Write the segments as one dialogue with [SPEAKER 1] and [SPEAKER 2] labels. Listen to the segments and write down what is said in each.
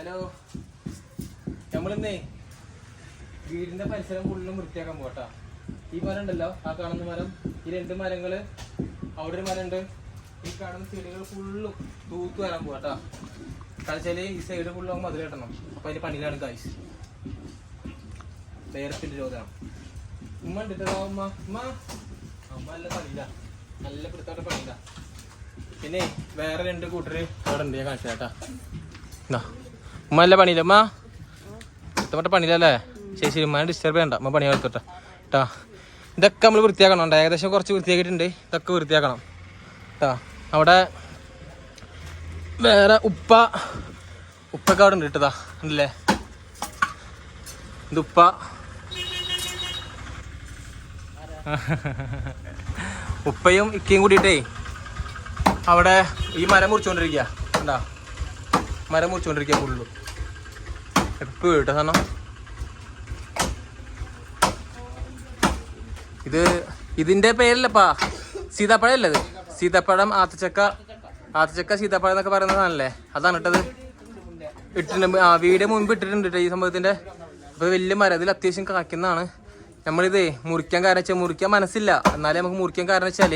[SPEAKER 1] Hello. നമ്മളിന്നേ വീടിന്റെ പരിസരം ഫുള്ളും വൃത്തിയാക്കാൻ പോട്ടാ ഈ മരം ഉണ്ടല്ലോ ആ കാണുന്ന മരം. ഈ രണ്ട് മരങ്ങൾ അവിടെ ഒരു മരം ഉണ്ട് ഈ കാണുന്ന ചെടികൾ ഫുള്ളും തൂത്ത് വരാൻ പോട്ടാ കളിച്ചാൽ ഈ സൈഡ് ഫുള്ളും മതിൽ കെട്ടണം. അപ്പൊ അതിന്റെ പണിയിലാണ് കായ്സ് വേരത്തിന്റെ ചോദനം ഉമ്മ ഉണ്ടിട്ടോ ഉമ്മ? ഉമ്മ? അമ്മ നല്ല പണിയില്ല നല്ല പിടുത്തോട്ട് പണിയില്ല പിന്നെ വേറെ രണ്ട് കൂട്ടര് അവിടെ ഉണ്ട് ഞാൻ കാണിച്ചു കേട്ടാ ഉമ്മ അല്ല പണിയില്ല? ഉമ്മ? ഇഷ്ടപ്പെട്ട പണിയില്ലല്ലേ? ശരി ശരി ഉമ്മ ഡിസ്റ്റർബ് ചെയ്യണ്ട. ഉമ്മ പണി എടുത്തോട്ടെ കേട്ടാ ഇതൊക്കെ നമ്മൾ വൃത്തിയാക്കണം കേട്ടോ ഏകദേശം കുറച്ച് വൃത്തിയാക്കിയിട്ടുണ്ട്. ഇതൊക്കെ വൃത്തിയാക്കണം. കേട്ടാ അവിടെ വേറെ ഉപ്പ ഉപ്പൊക്കെ അവിടെ ഉണ്ട് കേട്ടതാ ഉണ്ടല്ലേ ഇതുപ്പ ഉപ്പ. ഉപ്പയും ഇക്കയും കൂടിയിട്ടേ അവിടെ ഈ മരം മുറിച്ചുകൊണ്ടിരിക്കുക എന്താ മരം മുറിച്ചുകൊണ്ടിരിക്കുക ഫുള്ളു എപ്പോഴും കേട്ടോ സാധനം. ഇത് ഇതിന്റെ പേരല്ലപ്പാ സീതാപ്പഴം അല്ലേ ഇത്? സീതാപ്പഴം ആത്തച്ചക്ക ആത്തച്ചക്ക സീതാപ്പഴം എന്നൊക്കെ പറയുന്നതാണല്ലേ അതാണ് ഇട്ടത്. ഇട്ടിട്ടുണ്ട്. ആ വീട് മുൻപ് ഇട്ടിട്ടുണ്ട് ട്ടോ ഈ സംഭവത്തിന്റെ. അപ്പോൾ വലിയ മരം ഇതിൽ അത്യാവശ്യം കാക്കുന്നതാണ് നമ്മളിത് മുറിക്കാൻ കാരണം വെച്ചാൽ മുറിക്കാൻ മനസ്സില്ല. എന്നാലേ നമുക്ക് മുറിക്കാൻ കാരണം വെച്ചാൽ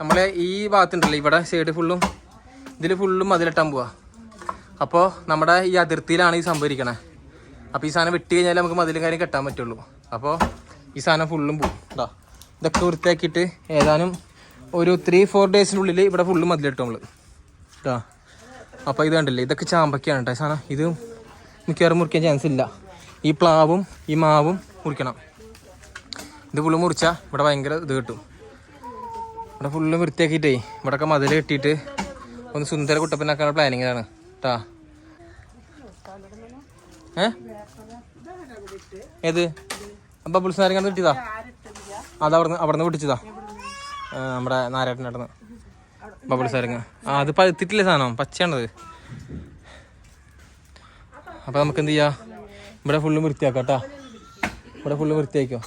[SPEAKER 1] നമ്മളെ ഈ ഭാഗത്തുണ്ടല്ലോ ഇവിടെ സൈഡ് ഫുള്ളും ഇതിൽ ഫുള്ളും മതിലിട്ടാൻ പോവാ. അപ്പോൾ നമ്മുടെ ഈ അതിർത്തിയിലാണ് ഈ സംഭവിക്കണേ അപ്പോൾ ഈ സാധനം വെട്ടി കഴിഞ്ഞാൽ നമുക്ക് മതിലും കാര്യം കെട്ടാൻ പറ്റുള്ളൂ. അപ്പോൾ ഈ സാധനം ഫുള്ളും പോകും ഇതാ ഇതൊക്കെ വൃത്തിയാക്കിയിട്ട് ഏതാനും ഒരു ത്രീ ഫോർ ഡേയ്സിനുള്ളിൽ ഇവിടെ ഫുള്ളും മതിലിട്ടു നമ്മൾ കേട്ടോ അപ്പോൾ ഇത് കണ്ടില്ലേ? ഇതൊക്കെ ചാമ്പക്കയാണ് കേട്ടോ സാധനം. ഇത് മിക്കവാറും മുറിക്കാൻ ചാൻസ് ഇല്ല. ഈ പ്ലാവും ഈ മാവും മുറിക്കണം. ഇത് ഫുള്ള് മുറിച്ചാൽ ഇവിടെ ഭയങ്കര ഇത് കിട്ടും. ഇവിടെ ഫുള്ള് വൃത്തിയാക്കിയിട്ടേ ഇവിടെയൊക്കെ മതിൽ കെട്ടിയിട്ട് ഒന്ന് സുന്ദര കുട്ടപ്പനാക്കാനുള്ള പ്ലാനിങ്ങിലാണ് കേട്ടാ ഏ? ഏത്? ബബിൾസ് നാരങ്ങ കിട്ടിയതാ? അത് അവിടുന്ന് അവിടുന്ന് പിടിച്ചതാ. നമ്മുടെ നാരായണന്റെ അടുന്ന് ബബിൾസ് നാരങ്ങ ആ അത് പഴുത്തിട്ടില്ലേ സാധനം? പച്ചയാണത്. അപ്പൊ നമുക്ക് എന്ത് ചെയ്യാ? ഇവിടെ ഫുള്ള് വൃത്തിയാക്കാം ഇവിടെ ഫുള്ള് വൃത്തിയാക്കോ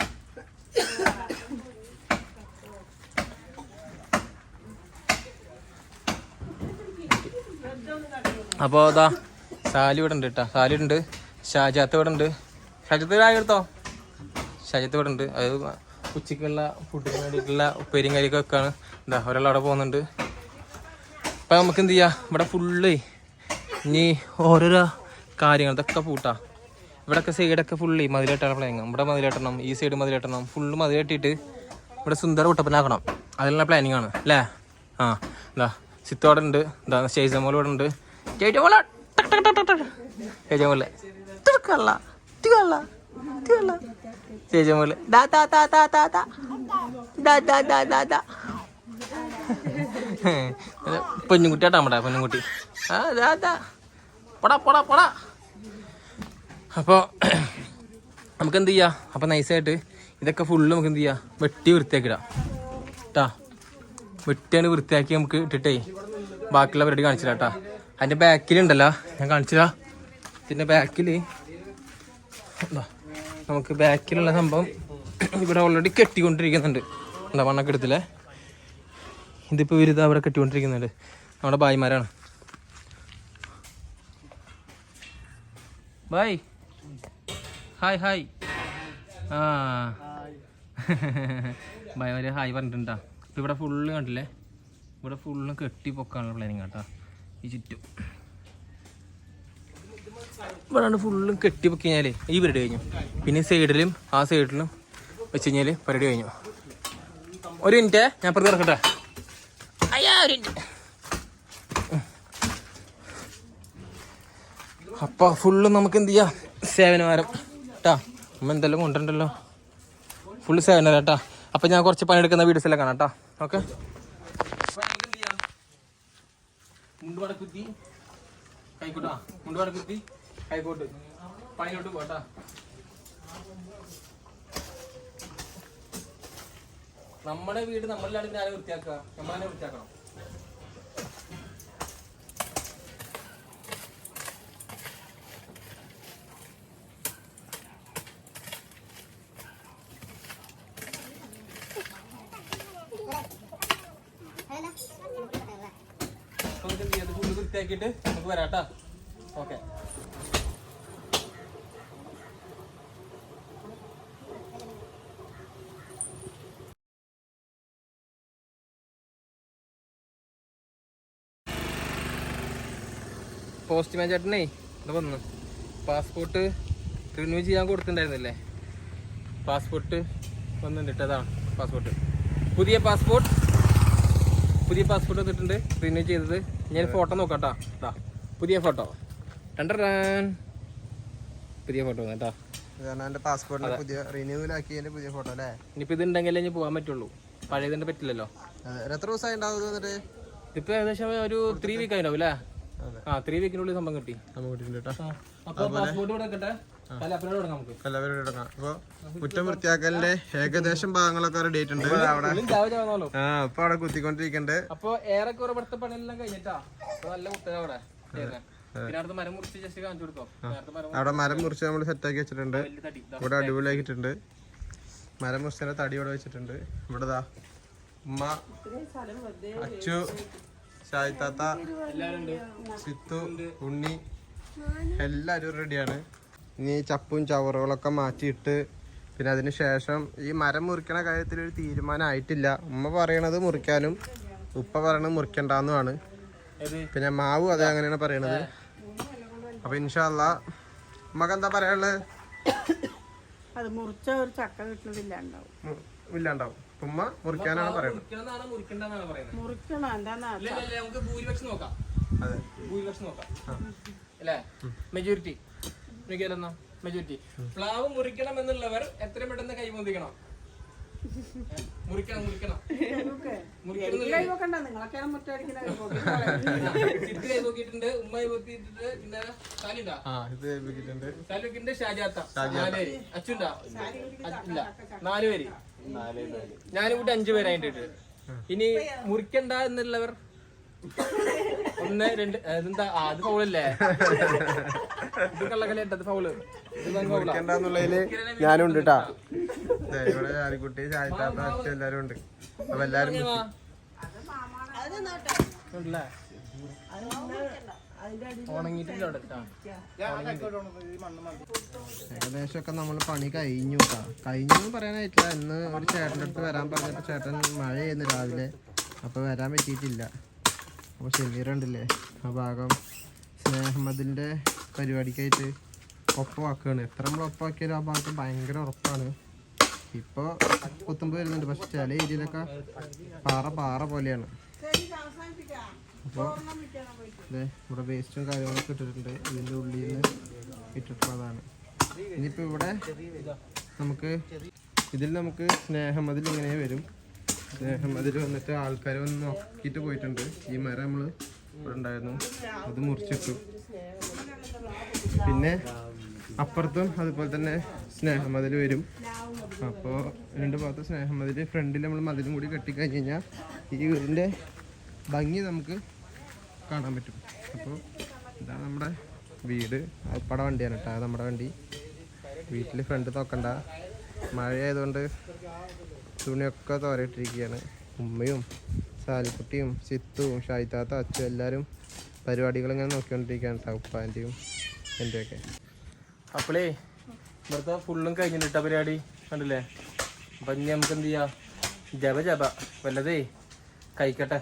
[SPEAKER 1] അപ്പോൾ അതാ സാലി ഇവിടെ ഉണ്ട് കേട്ടോ സാലി ഉണ്ട്. ഷാജാത്ത് ഇവിടെ ഉണ്ട് ഷാജത്ത് ചായ എടുത്തോ? ഷാജത്ത് ഇവിടെ ഉണ്ട് അത് ഉച്ചയ്ക്കുള്ള ഫുഡിന് വേണ്ടിയിട്ടുള്ള ഉപ്പേരിയും കാര്യമൊക്കെ വെക്കാണ്. എന്താ ഒരാൾ അവിടെ പോകുന്നുണ്ട്. അപ്പം നമുക്ക് എന്ത് ചെയ്യാം? ഇവിടെ ഫുള്ള് ഇനി ഓരോരോ കാര്യങ്ങൾ ഇതൊക്കെ പൂട്ടാ ഇവിടെയൊക്കെ സൈഡൊക്കെ ഫുള്ള് മതിലെട്ടാണ് പ്ലാനിങ് ഇവിടെ മതിലെട്ടണം ഈ സൈഡ് മതിലെട്ടണം. ഫുള്ള് മതിലെട്ടിയിട്ട് ഇവിടെ സുന്ദര കുട്ടപ്പനാക്കണം. അതിനുള്ള പ്ലാനിങ് ആണ് അല്ലേ? ആ എന്താ സിത്തോടെ ഉണ്ട്. എന്താ സ്റ്റേജ് ഇവിടെ ഉണ്ട്. സ്റ്റേജ് മോളെ ഇട്ടെടുക്കള്ള ഇട്ടുകള്ള ഇട്ടുകള്ള ചേച്ചി മോൾ ദാ താ താ താ താ താ ദാ ദാ ദാ ദാ ദാ. പെഞ്ഞുകുട്ടിയാട്ടാ നമ്മുടെ പെഞ്ഞുകുട്ടി ആ ദാ ദാ. പൊടാ പൊടാ പൊടാ. അപ്പോൾ നമുക്ക് എന്ത് ചെയ്യാ? അപ്പോൾ നൈസായിട്ട് ഇതൊക്കെ ഫുള്ള് നമുക്ക് എന്ത് ചെയ്യാ? വെട്ടി വൃത്തിയാക്കിടാം. കേട്ടാ വെട്ടിയാണ് വൃത്തിയാക്കി നമുക്ക് ഇട്ടിട്ടേ ബാക്കിയുള്ള പരിപാടി കാണിച്ചില്ല കേട്ടാ അതിന്റെ ബാക്കിലുണ്ടല്ലോ ഞാൻ കാണിച്ചില്ല ഇതിന്റെ ബാക്കിൽ നമുക്ക് ബാക്കിലുള്ള സംഭവം ഇവിടെ ഓൾറെഡി കെട്ടിക്കൊണ്ടിരിക്കുന്നുണ്ട്. എന്താ മണ്ണക്കെടുത്തില്ലേ ഇതിപ്പോൾ വിരുദ്ധ അവിടെ കെട്ടിക്കൊണ്ടിരിക്കുന്നുണ്ട്. നമ്മുടെ ബായിമാരാണ് ബായ് ഹായ് ഹായ്. ആ. ബായ് ഒരു ഹായ് പറഞ്ഞിട്ടുണ്ടാ. ഇപ്പം ഇവിടെ ഫുള്ള് കണ്ടില്ലേ? ഇവിടെ ഫുള്ളും കെട്ടി പൊക്കാനുള്ള പ്ലാനിങ് കേട്ടാ ഈ ചുറ്റും. ഇവിടെ ഫുള്ളും കെട്ടി പൊക്കി കഴിഞ്ഞാൽ ഈ പരിപാടി കഴിഞ്ഞു. പിന്നെ സൈഡിലും ആ സൈഡിലും വെച്ച് കഴിഞ്ഞാൽ പരിപാടി കഴിഞ്ഞു. ഒരു മിനിറ്റ് ഞാൻ പുറത്ത് കിടക്കട്ടെ. അയ്യാ ഒരു മിനിറ്റ്. അപ്പൊ ഫുള്ള് നമുക്ക് എന്ത് ചെയ്യാം? സേവനവാരം കേട്ടാ അമ്മ എന്തെല്ലാം കൊണ്ടുണ്ടല്ലോ ഫുള്ള് സേവനം കേട്ടാ അപ്പൊ ഞാൻ കുറച്ച് പണിയെടുക്കുന്ന വീഡിയോസ് എല്ലാം കാണാം കേട്ടാ ഓക്കെ? മുണ്ടുവടക്കുത്തി കൈക്കോട്ടാ മുണ്ടുവടക്കുത്തി കൈക്കോട്ട്. പണിയിലോട്ട് പോട്ടാ. നമ്മുടെ വീട് നമ്മളിലാണ് പിന്നെ ആരെ വൃത്തിയാക്കുക? നമ്മളെ വൃത്തിയാക്കണം. വൃത്തിയാക്കിയിട്ട് നമുക്ക് വരാട്ടാ ഓക്കെ. പോസ്റ്റ്മാൻ ചേട്ടനേ ഇവിടെ വന്ന്. പാസ്പോർട്ട് റിന്യൂ ചെയ്യാൻ കൊടുത്തിട്ടുണ്ടായിരുന്നില്ലേ? പാസ്പോർട്ട് വന്നിട്ടുണ്ട് അതാണ് പാസ്പോർട്ട്. പുതിയ പാസ്പോർട്ട് പുതിയ പാസ്പോർട്ട് വന്നിട്ടുണ്ട് റിന്യൂ ചെയ്തത്. ഞാൻ ഫോട്ടോ നോക്കാം കേട്ടോ പുതിയ ഫോട്ടോ. രണ്ടരാൻ പുതിയ ഫോട്ടോ കേട്ടോ.
[SPEAKER 2] പാസ്പോർട്ടിന് പുതിയ പുതിയ ഫോട്ടോ അല്ലേ?
[SPEAKER 1] ഇനിയിപ്പോൾ ഇത് ഉണ്ടെങ്കിലേ ഇനി പോകാൻ പറ്റുള്ളൂ. പഴയതിന്റെ പറ്റില്ലല്ലോ.
[SPEAKER 2] എത്ര ദിവസമായി ഉണ്ടാവും
[SPEAKER 1] ഇതിപ്പോൾ ഏകദേശം ഒരു ത്രീ വീക്ക് ആയിട്ടുണ്ടാവും അല്ലേ? ആ ത്രീ വീക്കിനുള്ളിൽ സംഭവം കിട്ടി.
[SPEAKER 2] നമുക്ക് കിട്ടിയിട്ടുണ്ട് കേട്ടോ.
[SPEAKER 1] അപ്പോൾ പാസ്പോർട്ട് ഇവിടെ തുടങ്ങാം നമുക്ക്.
[SPEAKER 2] എല്ലാവരും എടുക്കാം. അപ്പൊ കുറ്റം വൃത്തിയാക്കലിന്റെ ഏകദേശം ഭാഗങ്ങളൊക്കെ ഡേറ്റ് ഉണ്ട്. അവിടെ
[SPEAKER 1] ഉള്ളിൽ ചാവ
[SPEAKER 2] ആ ഇപ്പൊ അവിടെ കുത്തിക്കൊണ്ടിരിക്കണ്ട്.
[SPEAKER 1] അപ്പൊ ഏറെക്കുറെ ഇവിടുത്തെ പണിയെല്ലാം കഴിഞ്ഞിട്ടാ? നല്ല കുത്തക അവിടെ. ചെയ്യുന്നെ. പിന്നെ അടുത്ത് മരം മുറിച്ച് ജസ്റ്റ് കാണിച്ചു കൊടുക്കോ നേരത്തെ മരം
[SPEAKER 2] അവിടെ മരം മുറിച്ച് നമ്മൾ സെറ്റാക്കി വെച്ചിട്ടുണ്ട്.
[SPEAKER 1] വലിയ തടി. ഇതാ.
[SPEAKER 2] ഇവിടെ അടിപൊളിയാക്കിയിട്ടുണ്ട്. മരം മുറിച്ചതിന്റെ തടി ഇവിടെ വെച്ചിട്ടുണ്ട്. ഇവിടെ ദാ ഉമ്മ അച്ചു ഷായിത്താത്ത
[SPEAKER 1] താത്ത
[SPEAKER 2] സിത്തു ഉണ്ണി എല്ലാവരും റെഡിയാണ് ഇനി ചപ്പും ചവറുകളൊക്കെ മാറ്റിയിട്ട് പിന്നെ അതിന് ശേഷം ഈ മരം മുറിക്കണ കാര്യത്തിൽ ഒരു തീരുമാനം ആയിട്ടില്ല ഉമ്മ പറയണത് മുറിക്കാനും ഉപ്പ പറയണത് മുറിക്കണ്ടെന്നുമാണ് പിന്നെ മാവ് അതെ അങ്ങനെയാണ് പറയണത്. അപ്പൊ ഇൻഷാല്ല ഉമ്മക്ക് എന്താ പറയാനുള്ളത്?
[SPEAKER 3] അത് മുറിച്ച ഒരു ചക്ക
[SPEAKER 2] ഇല്ലാണ്ടാവും. ഉമ്മ മുറിക്കാനാണ് പറയുന്നത്.
[SPEAKER 3] മുറിക്കണം എന്താന്നാ
[SPEAKER 1] നമുക്ക് ഭൂരിപക്ഷം നോക്കാം. ഭൂരിപക്ഷം നോക്കാം. അല്ലേ? മെജോറിറ്റി മെജോറിറ്റി പ്ലാവ് മുറിക്കണം എന്നുള്ളവർ എത്രയും പെട്ടെന്ന് കൈമൊന്തിക്കണം മുറിക്കണം മുറിക്കണം. സിദ്ധു കൈ നോക്കിയിട്ടുണ്ട് ഉമ്മ കൈ നോക്കിയിട്ടുണ്ട് പിന്നെ സാലിണ്ടാ
[SPEAKER 2] ആ ഇത് ഏൽപ്പിച്ചിട്ടുണ്ട്
[SPEAKER 1] സാലുക്കിന്റെ ഷാജാത്ത. നാല് പേര്. അച്ചുണ്ടാ ഇല്ല. നാല് പേര്. ഞാനും കൂട്ടി അഞ്ചു പേരായിട്ട് ഇനി മുറിക്കണ്ട എന്നുള്ളവർ ഒന്ന് രണ്ട് എന്താ ഇതെന്താ? അത് ഫൗളല്ലേ ഇത് കള്ളക്കലേട്ട അത്
[SPEAKER 2] ഫൗൾ ഞാനും ഉണ്ട് കേട്ടാ ഇവിടെ ആലിക്കുട്ടി ചായത്താത്ത അച്ഛൻ എല്ലാരും ഉണ്ട്. അപ്പൊ എല്ലാരും ഏകദേശമൊക്കെ നമ്മൾ പണി കഴിഞ്ഞു കേട്ടാ കഴിഞ്ഞു എന്ന് പറയാനായിട്ടില്ല. ഇന്ന് ഒരു ചേട്ടന്റെ അടുത്ത് വരാൻ പറഞ്ഞിട്ട് ചേട്ടൻ മഴ ചെയ്യുന്നു രാവിലെ. അപ്പോൾ വരാൻ പറ്റിയിട്ടില്ല. അപ്പോൾ ഷെമീറുണ്ടല്ലേ ആ ഭാഗം സ്നേഹമതിന്റെ പരിപാടിക്കായിട്ട് ഒപ്പമാക്കുകയാണ് എത്ര നമ്മൾ ഒപ്പമാക്കിയാലും ആ ഭാഗത്ത് ഭയങ്കര ഉറപ്പാണ്. ഇപ്പോൾ കുത്തുമ്പ് വരുന്നുണ്ട്. പക്ഷെ ചില ഏരിയയിലൊക്കെ പാറ പാറ പോലെയാണ്. അപ്പോൾ അതെ ഇവിടെ വേസ്റ്റും കാര്യങ്ങളൊക്കെ ഇട്ടിട്ടുണ്ട്. ഇതിന്റെ ഉള്ളിൽ നിന്ന് ഇട്ടിട്ടുള്ളതാണ് ഇനിയിപ്പോൾ ഇവിടെ നമുക്ക് ഇതിൽ നമുക്ക് സ്നേഹമതിൽ ഇങ്ങനെ വരും. സ്നേഹമതിൽ വന്നിട്ട് ആൾക്കാർ വന്ന് നോക്കിയിട്ട് പോയിട്ടുണ്ട്. ഈ മരം നമ്മൾ ഇവിടെ ഉണ്ടായിരുന്നു. അത് മുറിച്ചിട്ടു. പിന്നെ അപ്പുറത്തും അതുപോലെ തന്നെ സ്നേഹം അതിൽ വരും. അപ്പോൾ രണ്ട് ഭാഗത്ത് സ്നേഹമതിൽ ഫ്രണ്ടിൽ നമ്മൾ മതിലും കൂടി കെട്ടിക്കഴിഞ്ഞ് കഴിഞ്ഞാൽ ഈ വീടിന്റെ ഭംഗി നമുക്ക് കാണാൻ പറ്റും. അപ്പോൾ ഇതാണ് നമ്മുടെ വീട്. അപ്പട വണ്ടിയാണ് കേട്ടോ. നമ്മുടെ വണ്ടി. വീട്ടിൽ ഫ്രണ്ട് നോക്കണ്ട. മഴ ആയതുകൊണ്ട് തുണിയൊക്കെ തോരയിട്ടിരിക്കുകയാണ്. ഉമ്മയും സാലിക്കുട്ടിയും സിത്തുവും ഷായിത്താത്ത അച്ഛനും എല്ലാവരും പരിപാടികൾ ഇങ്ങനെ നോക്കിക്കൊണ്ടിരിക്കുകയാണ്. കേട്ടോ ഉപ്പാന്റെയും എന്റെയൊക്കെ.
[SPEAKER 1] അപ്പോളേ ഇവിടുത്തെ ഫുള്ളും കഴിഞ്ഞിട്ട പരിപാടി കണ്ടില്ലേ? അപ്പൊ ഇനി നമുക്ക് എന്ത് ചെയ്യാം? ജപ ജപ വല്ലതേ കഴിക്കട്ടെ.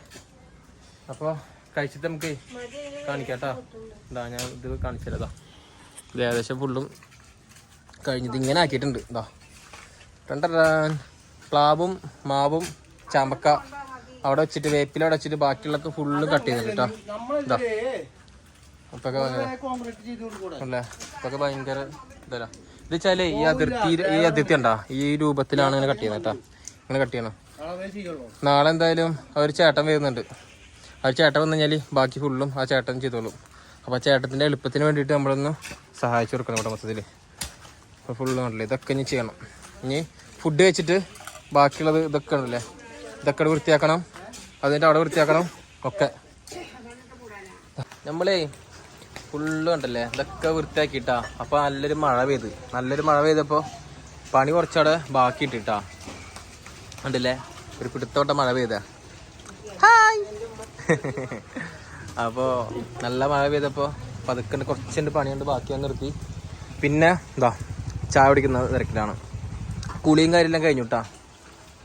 [SPEAKER 1] അപ്പോൾ കഴിച്ചിട്ട് നമുക്ക് കാണിക്കാട്ടോ. ഇതാ ഞാൻ ഇത് കാണിച്ചതാ ഇത്. ഏകദേശം ഫുള്ളും കഴിഞ്ഞിട്ട് ഇങ്ങനെ ആക്കിയിട്ടുണ്ട്. ഇതാ. രണ്ടരാൻ പ്ലാവും മാവും ചമക്ക അവിടെ വെച്ചിട്ട് വേപ്പില അവിടെ വെച്ചിട്ട് ബാക്കിയുള്ളൊക്കെ ഫുള്ള് കട്ട് ചെയ്തിട്ട് കേട്ടോ ഇതാ അപ്പൊക്കെ ഭയങ്കര ഇതല്ല. ഇത് വെച്ചാൽ ഈ അതിർത്തി ഈ അതിർത്തി ഉണ്ടാ? ഈ രൂപത്തിലാണ് ഇങ്ങനെ കട്ട് ചെയ്യുന്നത് കേട്ടോ ഇങ്ങനെ കട്ട് ചെയ്യണം. നാളെ എന്തായാലും ഒരു ചേട്ടൻ വരുന്നുണ്ട്. ആ ചേട്ടൻ വന്നു കഴിഞ്ഞാൽ ബാക്കി ഫുള്ളും ആ ചേട്ടൻ ചെയ്തോളും. അപ്പോൾ ആ ചേട്ടത്തിന്റെ എളുപ്പത്തിന് വേണ്ടിയിട്ട് നമ്മളൊന്ന് സഹായിച്ചു കൊടുക്കണം ഇവിടെ മൊത്തത്തിൽ അപ്പോൾ ഫുള്ള് ഇതൊക്കെ ഇനി ചെയ്യണം. ഇനി ഫുഡ് വെച്ചിട്ട് ബാക്കിയുള്ളത് ഇതൊക്കെ ഉണ്ടല്ലേ? ഇതൊക്കെ വൃത്തിയാക്കണം. അതിന്റെ അവിടെ വൃത്തിയാക്കണം. ഒക്കെ. നമ്മളേ ഫുള്ള് ഉണ്ടല്ലേ? ഇതൊക്കെ വൃത്തിയാക്കിട്ടാ അപ്പൊ നല്ലൊരു മഴ പെയ്ത്. നല്ലൊരു മഴ പെയ്തപ്പോ പണി കുറച്ചവിടെ ബാക്കി ഇട്ടിട്ടാ ഉണ്ടല്ലേ? ഒരു പിടുത്തോട്ട മഴ പെയ്ത. അപ്പോ നല്ല മഴ പെയ്തപ്പോ പതുക്കെ കുറച്ചുണ്ട് പണിയുണ്ട് ബാക്കി നിർത്തി. പിന്നെ എന്താ ചായ കുടിക്കുന്ന തിരക്കിലാണ്. കുളിയും കാര്യമെല്ലാം കഴിഞ്ഞു കേട്ടാ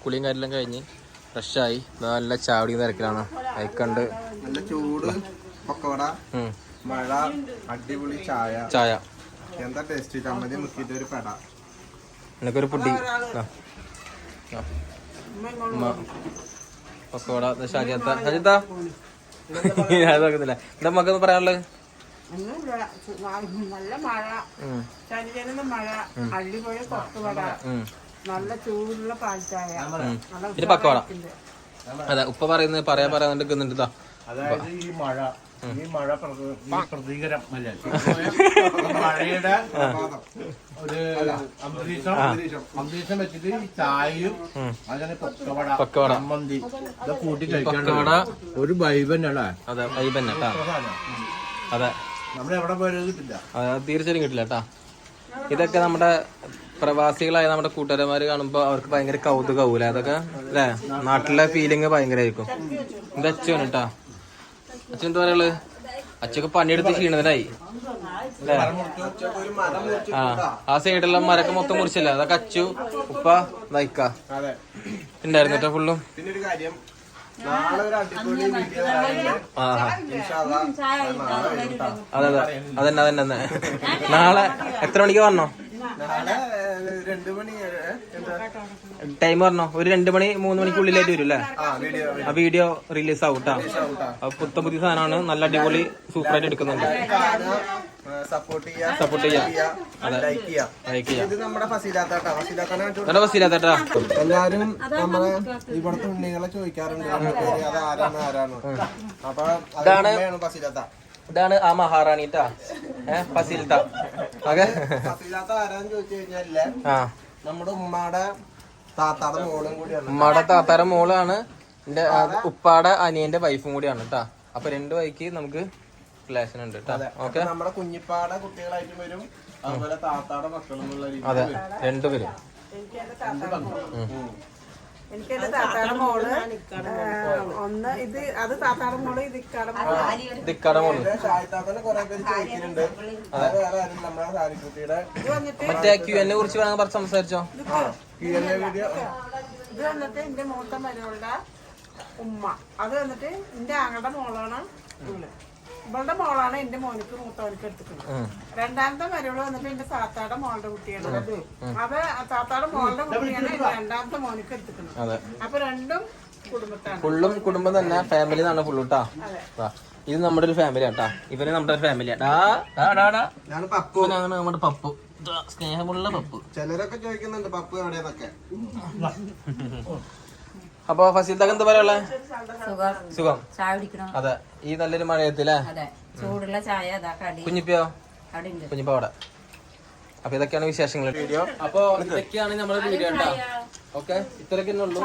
[SPEAKER 1] കുളിയും കാര്യമെല്ലാം കഴിഞ്ഞ് ഫ്രഷായി. നല്ല ചാവടി തിരക്കിലാണ്. അയക്കണ്ട്.
[SPEAKER 2] നല്ല ചൂട്
[SPEAKER 1] പക്കോട.
[SPEAKER 2] മഴ അടിപൊളി ചായ.
[SPEAKER 1] ചായ.
[SPEAKER 2] എന്താ ടേസ്റ്റ് ചമ്മതി മുക്കിയിട്ട് ഒരു പെട.
[SPEAKER 1] എനിക്കൊരു പൊടി പുഡി. പക്കോട ഷാജിയത്ത ഷാജിത്ത എന്താ മക്ക പറയാനുള്ളത്?
[SPEAKER 3] നല്ല മഴ. ശനിജനുന്ന മഴ. അള്ളിപ്പോയ കൊത്തുവട
[SPEAKER 1] ഉം.
[SPEAKER 3] നല്ല ചൂടുള്ള പാൽച്ചായ. നല്ല
[SPEAKER 1] ഇത്
[SPEAKER 3] ഉപ്പിന്റെ.
[SPEAKER 1] അതെ ഉപ്പ പറയുന്നത് പറയാ ഇതാ
[SPEAKER 4] അതായത് ഈ മഴ ഈ മഴ പ്രതീകരം അല്ല? മഴയുടെ ഒരു അന്തരീക്ഷം അന്തരീക്ഷം. വെച്ചിട്ട് ഈ ചായയും അങ്ങനെ പക്കവട
[SPEAKER 1] പക്കവട.
[SPEAKER 4] ചമ്മന്തി ഇത് കൂട്ടി കഴിക്കണ്ട ഒരു വൈബന്നല്ലേ
[SPEAKER 1] അതെ വൈബന്നെ കേട്ടാ അതെ.
[SPEAKER 4] നമ്മളെവിടെ പോയാലും കിട്ടില്ല.
[SPEAKER 1] അത് തീർച്ചയായും കിട്ടില്ല കേട്ടാ ഇതൊക്കെ നമ്മുടെ പ്രവാസികളായ നമ്മുടെ കൂട്ടുകാരന്മാര് കാണുമ്പോ അവർക്ക് ഭയങ്കര കൗതുകവുല? അതൊക്കെ അല്ലേ? നാട്ടിലെ ഫീലിംഗ് ഭയങ്കരമായിരിക്കും ഇത് അച്ഛൻ കേട്ടാ അച്ഛൻ എന്താ പറയുള്ളു അച്ഛക്ക് പണിയെടുത്ത്
[SPEAKER 2] മുറിച്ച്
[SPEAKER 1] ആ ആ സൈഡിലുള്ള മരൊക്കെ മൊത്തം മുറിച്ചില്ല? അതൊക്കെ അച്ചു ഉപ്പ നയിക്ക ഉണ്ടായിരുന്നു ഫുള്ളും അതെ അതെ. അതന്നെ അതന്നെ നാളെ എത്ര മണിക്ക് വരണോ ടൈം പറഞ്ഞോ? ഒരു രണ്ട് മണി മൂന്ന് മണിക്കുള്ളിലായിട്ട് വരും അല്ലേ
[SPEAKER 2] ആ വീഡിയോ
[SPEAKER 1] റിലീസ് ആവും കേട്ടോ അത് പുത്തൻ പുതിയ സാധനമാണ്. നല്ല അടിപൊളി സൂപ്പർ ആയിട്ട് എടുക്കുന്നുണ്ട്
[SPEAKER 2] സപ്പോർട്ട് ചെയ്യാ ഫസീലാത്താട്ടാ.
[SPEAKER 1] നല്ല
[SPEAKER 2] എല്ലാരും നമ്മളെ ഇവിടുത്തെ ഉണ്ണികളെ ചോദിക്കാറുണ്ട്. ആരാണ് അപ്പൊ അതാണ് ഫസീലാത്ത.
[SPEAKER 1] ഇതാണ് ആ മഹാറാണി ട്ടാ ഏഹ് ഫസിൽത്ത. ഓക്കെ.
[SPEAKER 2] ഫസീലാത്ത ആരാന്ന് ചോദിച്ചു കഴിഞ്ഞാൽ
[SPEAKER 1] ആ.
[SPEAKER 2] നമ്മുടെ ഉമ്മയുടെ താത്താടെ മോളും കൂടിയാണ്.
[SPEAKER 1] മോളാണ് എന്റെ ഉപ്പാടെ? അനിയന്റെ വൈഫും കൂടിയാണ് കേട്ടാ അപ്പൊ രണ്ട് വൈക്ക് നമുക്ക് റിലേഷൻ ഉണ്ട് കേട്ടോ ഓക്കെ.
[SPEAKER 2] നമ്മുടെ കുഞ്ഞിപ്പാടെ കുട്ടികളായിട്ട് വരും അതുപോലെ താത്താടെ മക്കളും
[SPEAKER 1] അതെ. രണ്ടുപേരും.
[SPEAKER 3] എനിക്ക് എന്റെ താത്താടെ മോൾ. ഒന്ന് ഇത് അത് താത്താടെ മോൾ ഇത് ഇക്കാടെ മോൾ.
[SPEAKER 1] ദിക്കട
[SPEAKER 3] ഇത് വന്നിട്ട്
[SPEAKER 1] മറ്റേ ക്യു എന്നെ കുറിച്ച് വേണമെങ്കിൽ പറഞ്ഞ് സംസാരിച്ചോ?
[SPEAKER 3] ഇത് വന്നിട്ട് എന്റെ മൂത്ത മരുകളുടെ ഉമ്മ. അത് വന്നിട്ട് എന്റെ ആങ്ങളുടെ മോളാണ്. ഇവളുടെ മോളാണ് എന്റെ മോനിക്ക് മൂത്തവനക്ക് എടുത്തിട്ടുള്ളത്. രണ്ടാമത്തെ മരവൾ വന്നിട്ട് എന്റെ താത്താടെ മോളുടെ കുട്ടിയാണ്. അത് അത് താത്താടെ മോളുടെ കുട്ടിയാണ് രണ്ടാമത്തെ മോനിക്ക് എടുത്തിട്ടുള്ളത്.
[SPEAKER 1] അതെ.
[SPEAKER 3] അപ്പൊ രണ്ടും കുടുംബത്താണ്.
[SPEAKER 1] ഫുള്ളും കുടുംബം തന്നെ. ഫാമിലി എന്നാണ് ഫുള്ള് കേട്ടാ ഇത് നമ്മുടെ ഒരു ഫാമിലി ആട്ടാ. ഇവർ നമ്മുടെ ഒരു ഫാമിലി ആട്ടാ.
[SPEAKER 2] ഞാൻ പപ്പു.
[SPEAKER 1] ഇവനാണ് നമ്മുടെ പപ്പു. സ്നേഹമുള്ള പപ്പു.
[SPEAKER 2] ചിലരൊക്കെ ചോദിക്കുന്നുണ്ട് പപ്പു എവിടെയെന്നൊക്കെ.
[SPEAKER 1] അപ്പൊ ഫസീൽത്താക്ക് എന്താ പറയാ
[SPEAKER 5] സുഖം. ചായ കുടിക്കണം?
[SPEAKER 1] അതെ. ഈ നല്ലൊരു മഴയത്തില്ലേ
[SPEAKER 5] അതെ. ചൂടുള്ള ചായ അതാ കടി.
[SPEAKER 1] കുഞ്ഞിപ്പിയോ? കുഞ്ഞിപ്പോ അവിടെ. അപ്പൊ ഇതൊക്കെയാണ് വിശേഷങ്ങൾ വീഡിയോ. അപ്പൊ ഇതൊക്കെയാണ് നമ്മുടെ വീഡിയോ കേട്ടോ ഓക്കെ. ഇത്രയൊക്കെ ഉള്ളൂ.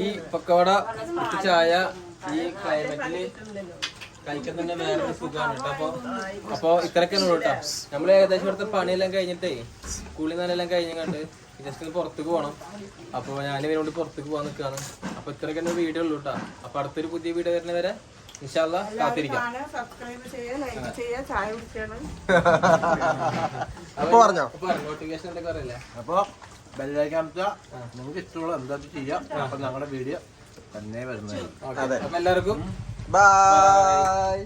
[SPEAKER 1] ഈ പക്കവട ചായ ഈ ക്ലൈമറ്റിൽ കഴിക്കാൻ തന്നെ വേറെ സുഖമാണ് കേട്ടോ. അപ്പൊ അപ്പൊ ഇത്രയൊക്കെ ഉള്ളൂ കേട്ടോ. നമ്മൾ ഏകദേശം ഇവിടുത്തെ പണിയെല്ലാം കഴിഞ്ഞിട്ടേ സ്കൂളിൽ നിന്നെല്ലാം കഴിഞ്ഞങ്ങാണ്ട് ജസ്റ്റ് ഒന്ന് പുറത്തേക്ക് പോകണം അപ്പോൾ ഞാൻ ഇവരോട് പുറത്തേക്ക് പോകാൻ നിൽക്കുകയാണ് അപ്പൊ ഇത്രയൊക്കെ എന്റെ വീഡിയോ ഉള്ളൂ കേട്ടോ അപ്പൊ അടുത്തൊരു പുതിയ വീഡിയോ വരുന്ന വരെ ഇൻഷാല്ല കാത്തിരിക്കാം.
[SPEAKER 2] അപ്പൊ പറഞ്ഞോ?
[SPEAKER 1] നോട്ടിഫിക്കേഷൻ എന്തൊക്കെ അറിയില്ലേ
[SPEAKER 4] അപ്പൊ ബെല്ലൈക്കൻ അമർത്തുക. നിങ്ങൾക്ക് ഇഷ്ടമുള്ള എന്താ ചെയ്യാം. അപ്പൊ ഞങ്ങളുടെ വീഡിയോ തന്നെ വരുന്നത്
[SPEAKER 1] അപ്പൊ എല്ലാവർക്കും
[SPEAKER 2] ബൈ